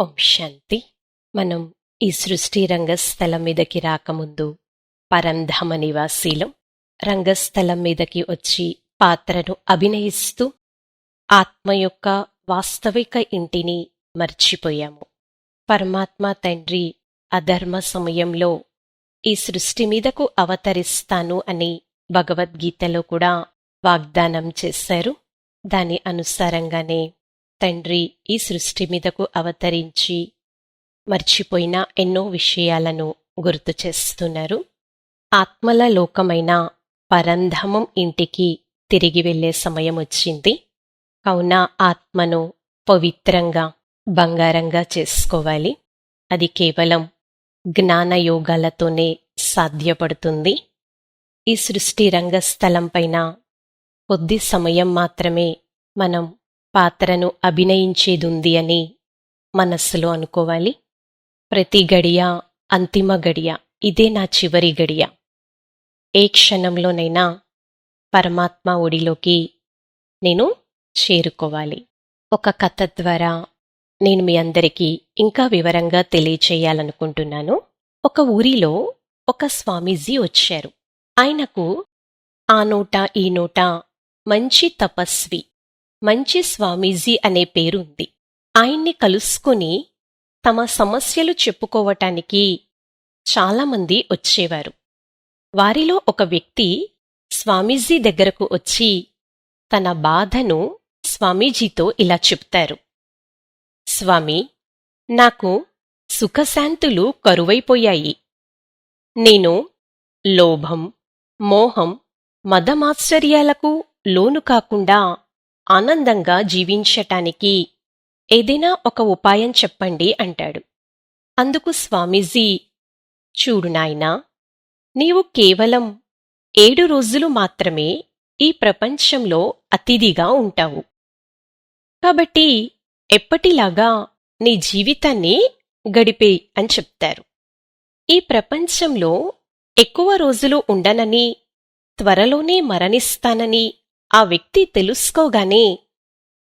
ఓం శాంతి. మనం ఈ సృష్టి రంగస్థలం మీదకి రాకముందు పరంధామ నివాసీలం రంగస్థలం మీదకి వచ్చి పాత్రను అభినయిస్తూ ఆత్మ యొక్క వాస్తవిక ఇంటిని మర్చిపోయాము. పరమాత్మ తండ్రి అధర్మ సమయంలో ఈ సృష్టి మీదకు అవతరిస్తాను అని భగవద్గీతలో కూడా వాగ్దానం చేశారు. దాని అనుసారంగానే తండ్రి ఈ సృష్టి మీదకు అవతరించి మర్చిపోయిన ఎన్నో విషయాలను గుర్తు చేస్తున్నారు. ఆత్మల లోకమైన పరంధమం ఇంటికి తిరిగి వెళ్ళే సమయం వచ్చింది. కావున ఆత్మను పవిత్రంగా బంగారంగా చేసుకోవాలి. అది కేవలం జ్ఞానయోగాలతోనే సాధ్యపడుతుంది. ఈ సృష్టి రంగస్థలం పైన కొద్ది సమయం మాత్రమే మనం పాత్రను అభినయించేదుంది అని మనస్సులో అనుకోవాలి. ప్రతి గడియ అంతిమ గడియ ఇదే నా చివరి గడియ. ఏ క్షణంలోనైనా పరమాత్మ ఒడిలోకి నేను చేరుకోవాలి. ఒక కథ ద్వారా నేను మీ అందరికీ ఇంకా వివరంగా తెలియచేయాలనుకుంటున్నాను. ఒక ఊరిలో ఒక స్వామీజీ వచ్చారు. ఆయనకు ఆ నోట ఈ నోట మంచి తపస్వి మంచి స్వామీజీ అనే పేరుంది. ఆయన్ని కలుసుకుని తమ సమస్యలు చెప్పుకోవటానికి చాలామంది వచ్చేవారు. వారిలో ఒక వ్యక్తి స్వామీజీ దగ్గరకు వచ్చి తన బాధను స్వామీజీతో ఇలా చెప్తారు. స్వామి నాకు సుఖశాంతులు కరువైపోయాయి. నేను లోభం మోహం మదమాశ్చర్యాలకు లోను కాకుండా ఆనందంగా జీవించటానికి ఏదైనా ఒక ఉపాయం చెప్పండి అంటాడు. అందుకు స్వామీజీ చూడు నాయనా నీవు కేవలం ఏడు రోజులు మాత్రమే ఈ ప్రపంచంలో అతిథిగా ఉంటావు. కాబట్టి ఎప్పటిలాగా నీ జీవితాన్ని గడిపే అని చెప్తారు. ఈ ప్రపంచంలో ఎక్కువ రోజులు ఉండనని త్వరలోనే మరణిస్తానని ఆ వ్యక్తి తెలుసుకోగానే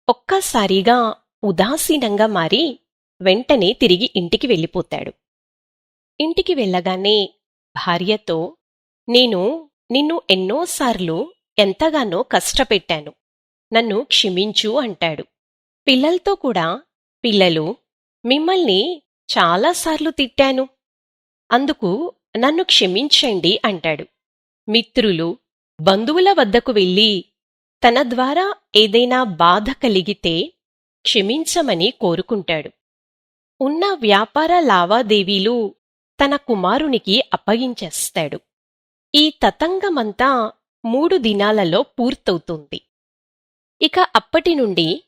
ఒక్కసారిగా ఉదాసీనంగా మారి వెంటనే తిరిగి ఇంటికి వెళ్ళిపోతాడు. ఇంటికి వెళ్ళగానే భార్యతో నేను నిన్ను ఎన్నోసార్లు ఎంతగానో కష్టపెట్టాను. నన్ను క్షమించు అంటాడు. పిల్లలతో కూడా పిల్లలు మిమ్మల్ని చాలాసార్లు తిట్టాను. అందుకు నన్ను క్షమించండి అంటాడు. మిత్రులు బంధువుల వద్దకు వెళ్ళి తన ద్వారా ఏదైనా బాధ కలిగితే క్షమించమని కోరుకుంటాడు. ఉన్న వ్యాపార లావాదేవీలు తన కుమారునికి అప్పగించేస్తాడు. ఈ తతంగమంతా మూడు దినాలలో పూర్తవుతుంది. ఇక అప్పటి నుండి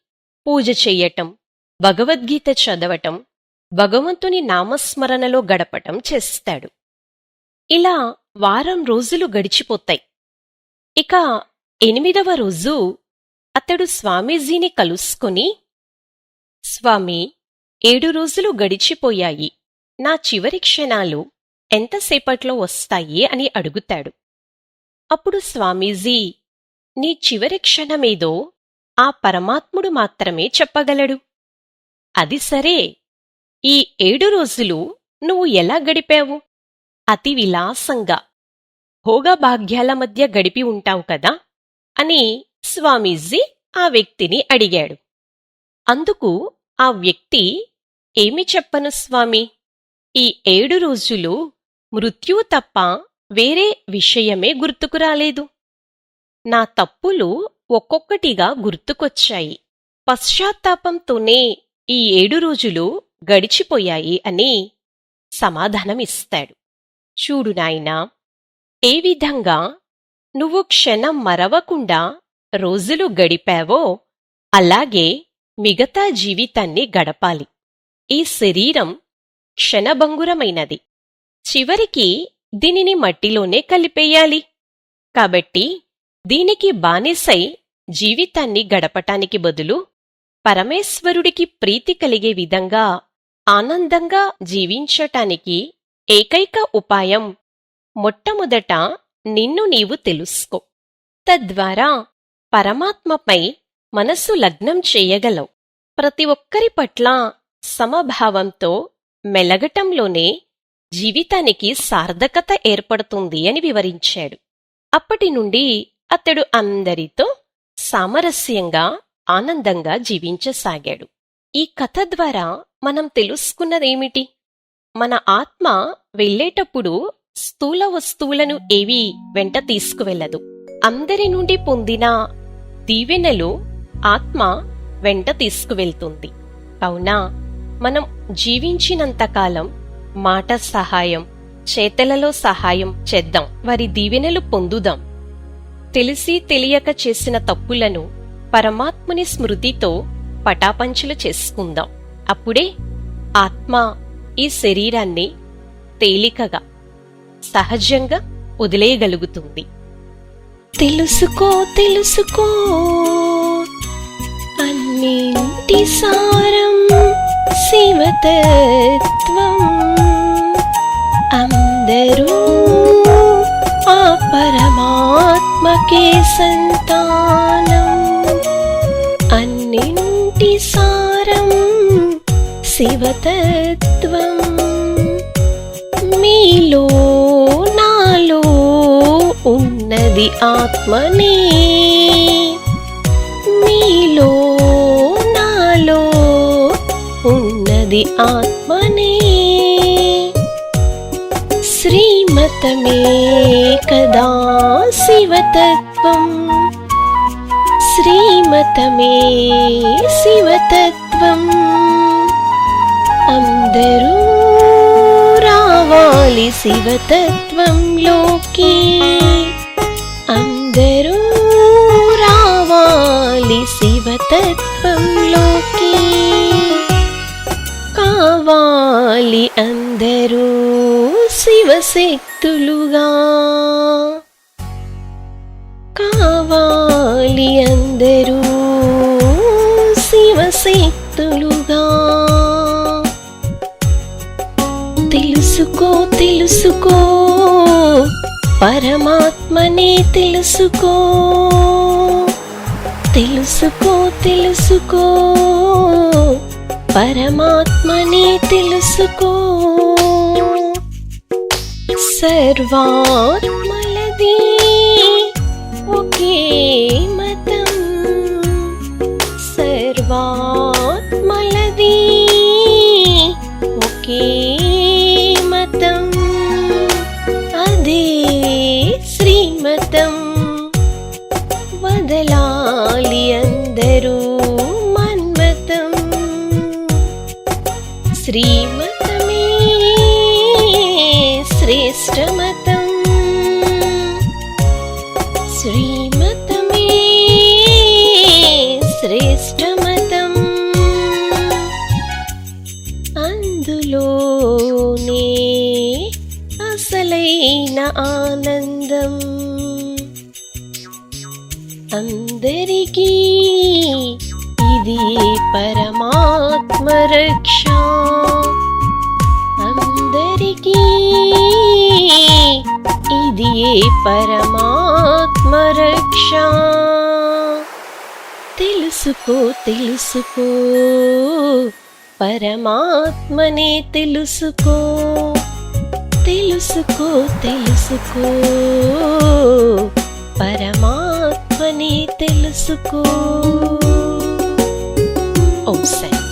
పూజ చెయ్యటం భగవద్గీత చదవటం భగవంతుని నామస్మరణలో గడపటం చేస్తాడు. ఇలా వారం రోజులు గడిచిపోతాయి. ఇక ఎనిమిదవ రోజు అతడు స్వామీజీని కలుసుకుని స్వామి ఏడు రోజులు గడిచిపోయాయి. నా చివరి క్షణాలు ఎంతసేపట్లో వస్తాయి? అని అడుగుతాడు. అప్పుడు స్వామీజీ నీ చివరి క్షణమేదో ఆ పరమాత్ముడు మాత్రమే చెప్పగలడు. అది సరే ఈ ఏడు రోజులు నువ్వు ఎలా గడిపావు? అతి విలాసంగా భోగభాగ్యాల మధ్య గడిపి ఉంటావు కదా. అని స్వామీజీ ఆ వ్యక్తిని అడిగాడు. అందుకు ఆ వ్యక్తి ఏమి చెప్పను స్వామి? ఈ ఏడు రోజులు మృత్యు తప్ప వేరే విషయమే గుర్తుకు రాలేదు. నా తప్పులు ఒక్కొక్కటిగా గుర్తుకొచ్చాయి. పశ్చాత్తాపంతోనే ఈ ఏడు రోజులు గడిచిపోయాయి అని సమాధానమిస్తాడు. చూడు నాయనా ఏ విధంగా నువ్వు క్షణం మరవకుండా రోజులు గడిపావో అలాగే మిగతా జీవితాన్ని గడపాలి. ఈ శరీరం క్షణభంగురమైనది. చివరికి దీనిని మట్టిలోనే కలిపేయాలి. కాబట్టి దీనికి బానిసై జీవితాన్ని గడపటానికి బదులు పరమేశ్వరుడికి ప్రీతి కలిగే విధంగా ఆనందంగా జీవించటానికి ఏకైక ఉపాయం మొట్టమొదట నిన్ను నీవు తెలుసుకో. తద్వారా పరమాత్మపై మనస్సు లగ్నం చేయగలవు. ప్రతి ఒక్కరి పట్ల సమభావంతో మెలగటంలోనే జీవితానికి సార్థకత ఏర్పడుతుంది అని వివరించాడు. అప్పటి నుండి అతడు అందరితో సామరస్యంగా ఆనందంగా జీవించసాగాడు. ఈ కథ ద్వారా మనం తెలుసుకున్నదేమిటి? మన ఆత్మ వెళ్ళేటప్పుడు స్థూల వస్తువులను ఏవీ వెంట తీసుకువెళ్ళదు. అందరి నుండి పొందిన దీవెనలు ఆత్మ వెంట తీసుకువెళ్తుంది. కావున మనం జీవించినంతకాలం మాట సహాయం చేతలలో సహాయం చేద్దాం. వారి దీవెనలు పొందుదాం. తెలిసి తెలియక చేసిన తప్పులను పరమాత్ముని స్మృతితో పటాపంచులు చేసుకుందాం. అప్పుడే ఆత్మ ఈ శరీరాన్ని తేలికగా సహజంగా వదిలేయగలుగుతుంది. తెలుసుకో తెలుసుకో. అన్నింటి సారం శివతత్వం. అందరూ ఆ పరమాత్మకే సంతానం. అన్నింటి సారం శివతత్వం. మీలో ఉన్నది ఆత్మనే. మీలో నాలో ఉన్నది ఆత్మనే. శ్రీమతమే కదా శివతత్వం. శ్రీమతమే శివతత్వం. అందరూ రావాలి శివతత్వంలోకి అందరూ రావాలి శివతత్వంలోకి కావాలి అందరూ శివశక్తులుగా. కావాలి అందరూ శివశక్తులుగా. తెలుసుకో తెలుసుకో. పరమాత్మనే తెలుసుకో. తెలుసుకో తెలుసుకో. పరమాత్మనే తెలుసుకో. సర్వాత్మలదీ శ్రీమతమే శ్రేష్టమతం. శ్రీమతమే శ్రేష్టమతం. అందులోనే అసలైన ఆనందం. అందరికీ ఇది పరమాత్మరక్ష అందరికీ ఇది పరమాత్మ రక్ష? తెలుసుకో తెలుసుకో. పరమాత్మనే తెలుసుకో. తెలుసుకో తెలుసుకో. పరమాత్మని తెలుసుకో. ఓం శాంతి